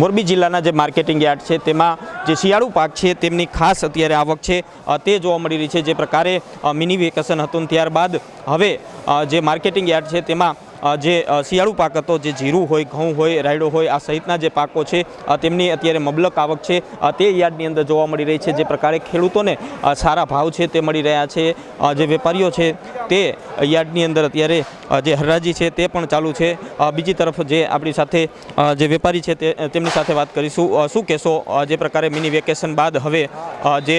મોરબી જિલ્લાના જે marketing yard છે, તેમાં જે શિયાળુ પાક છે, તેમની ખાસ અત્યારે આવક છે તે જોવા મળી રહી છે. જે પ્રકારે મિની વેકેશન હતું ત્યારબાદ હવે જે માર્કેટિંગ યાર્ડ છે, તેમાં જે શિયાળુ પાક હતો, જે જીરું હોય, ઘઉં હોય, રાયડો હોય, આ સહિતના જે પાકો છે તેમની અત્યારે મબલક આવક છે. તે યાર્ડની અંદર જોવા મળી રહી છે, જે પ્રકારે ખેડૂતોને સારા ભાવ છે તે મળી રહ્યા છે. જે વેપારીઓ છે, તે યાર્ડની અંદર અત્યારે જે હરાજી છે તે પણ ચાલુ છે. બીજી તરફ જે આપણી સાથે જે વેપારી છે તે તેમની સાથે વાત કરીશું. શું કહેશો? જે પ્રકારે મિની વેકેશન બાદ હવે જે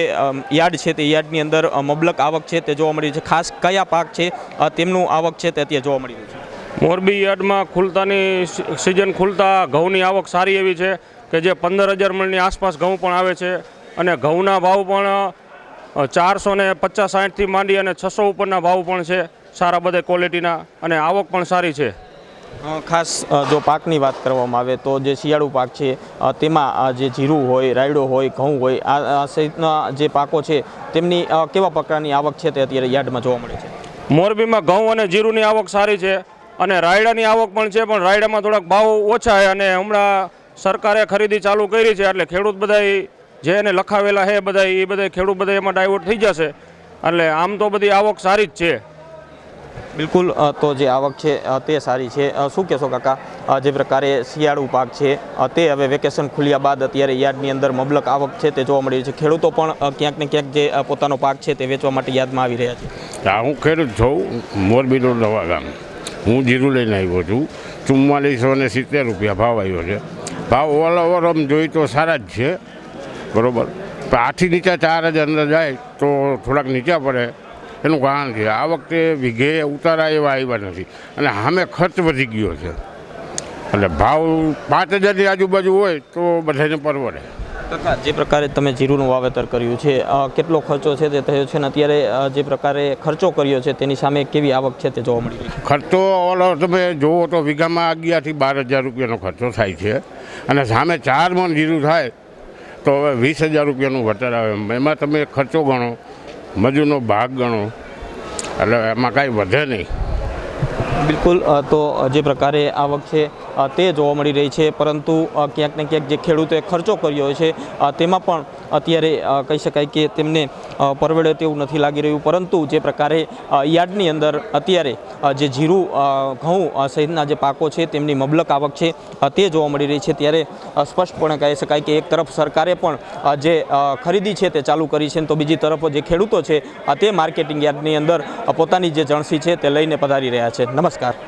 યાર્ડ છે તે યાર્ડની અંદર મબલક આવક છે તે જોવા મળી છે. ખાસ કયા પાક છે તેમનું આવક છે તે અત્યારે જોવા મળી રહ્યું છે. મોરબી યાર્ડમાં ખુલતાની સિઝન ખુલતા ઘઉંની આવક સારી એવી છે કે જે પંદર હજાર મણની આસપાસ ઘઉં પણ આવે છે અને ઘઉંના ભાવ પણ ચારસો ને પચાસ સાઠથી માંડી અને છસો ઉપરના ભાવ પણ છે સારા બધે ક્વોલિટીના અને આવક પણ સારી છે. ખાસ જો પાકની વાત કરવામાં આવે તો જે શિયાળુ પાક છે તેમાં જે જીરું હોય રાયડો હોય ઘઉં હોય આ આ સહિતના જે પાકો છે તેમની કેવા પ્રકારની આવક છે તે અત્યારે યાર્ડમાં જોવા મળે છે? મોરબીમાં ઘઉં અને જીરુંની આવક સારી છે અને રાયડાની આવક પણ છે પણ રાયડામાં થોડાક ભાવ ઓછા છે અને હમણાં સરકારે ખરીદી ચાલુ કરી છે એટલે ખેડૂત બધાય જે એને લખાવેલા છે બધા એ બધા ખેડૂત બધા એમાં ડાયવર્ટ થઈ જશે. એટલે આમ તો બધી આવક સારી જ છે. બિલકુલ તો જે આવક છે તે સારી છે. શું કહેશો કાકા? જે પ્રકારે શિયાળુ પાક છે તે હવે વેકેશન ખુલ્યા બાદ અત્યારે યાર્ડની અંદર મબલક આવક છે તે જોવા મળી છે. ખેડૂતો પણ ક્યાંક ને ક્યાંક જે પોતાનો પાક છે તે વેચવા માટે યાદમાં આવી રહ્યા છે. હું ખેડૂત છું મોરબીનો નવા ગામ. હું જીરું લઈને આવ્યો છું. ચુમ્માલીસો ને સિત્તેર રૂપિયા ભાવ આવ્યો છે. ભાવ ઓલ ઓવર આમ જોઈ તો સારા જ છે. બરાબર? આથી નીચે ચાર હજાર અંદર જાય તો થોડાક નીચા પડે. એનું કારણ છે, આ વખતે વીઘે ઉતારા એવા આવ્યા નથી. અને સામે ખર્ચ વધી ગયો છે. એટલે ભાવ પાંચ હજારની આજુબાજુ હોય તો બધાને પરવડે. કાકા જે પ્રકારે તમે જીરુંનું વાવેતર કર્યું છે કેટલો ખર્ચો છે તે થયો છે ને અત્યારે જે પ્રકારે ખર્ચો કર્યો છે તેની સામે કેવી આવક છે તે જોવા મળી રહી ખર્ચો ઓલ તમે જુઓ તો વીઘામાં અગિયારથી બાર હજાર રૂપિયાનો ખર્ચો થાય છે અને સામે ચાર મણ જીરું થાય તો હવે વીસ હજાર રૂપિયાનું વટર આવે. એમાં તમે ખર્ચો ગણો મજૂરનો ભાગ ગણો એટલે એમાં કાંઈ વધે નહીં. બિલકુલ તો જે પ્રકારે આવક છે તે જોવા મળી રહી છે. પરંતુ ક્યાંક ને ક્યાંક જે ખેડૂતોએ ખર્ચો કર્યો છે તેમાં પણ અત્યારે કહી શકાય કે તેમને પરવડે તેવું નથી લાગી રહ્યું. પરંતુ જે પ્રકારે યાર્ડની અંદર અત્યારે જે જીરું ઘઉં સહિતના જે પાકો છે, તેમની મબલક આવક છે તે જોવા મળી રહી છે. ત્યારે સ્પષ્ટપણે કહી શકાય કે એક તરફ સરકારે પણ જે ખરીદી છે તે ચાલુ કરી છે તો બીજી તરફ જે ખેડૂતો છે તે માર્કેટિંગ યાર્ડની અંદર પોતાની જે જણસી છે તે લઈને પધારી રહ્યા છે. નમસ્કાર.